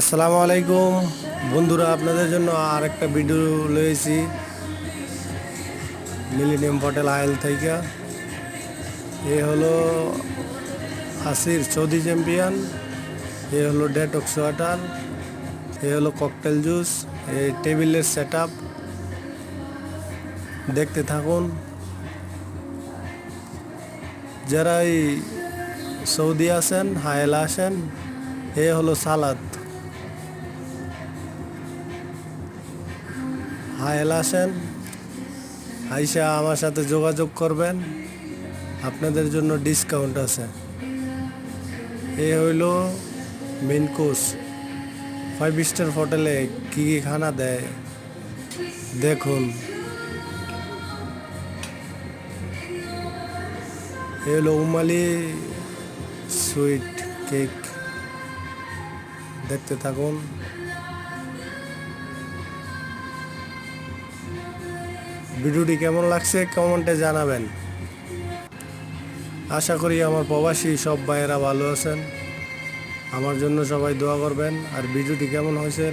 আসসালামু আলাইকুম। বন্ধুরা, আপনাদের জন্য আর একটা ভিডিও লয়েছি মিলিনিয়াম হোটেল আয়েল থেকে। এ হলো আসির সৌদি চ্যাম্পিয়ন এ হলো ডেটক্স ওয়াটার এ হলো ককটেল জুস এই টেবিলের সেট দেখতে থাকুন। যারা এই সৌদি আসেন হায়েল আসেন এ হলো সালাদ। হায়েল আসেন। আইসা আমার সাথে যোগাযোগ করবেন। আপনাদের জন্য ডিসকাউন্ট আছে। এ হইল মেন কোর্স ফাইভ স্টার হোটেলে কী কী খানা দেয়, দেখুন। এ হলো উমালি সুইট কেক দেখতে থাকুন। ভিডিওটি কেমন লাগছে কমেন্টে জানাবেন। আশা করি আমার প্রবাসী সব ভাইয়েরা ভালো আছেন। আমার জন্য সবাই দোয়া করবেন। আর ভিডিওটি কেমন হয়েছে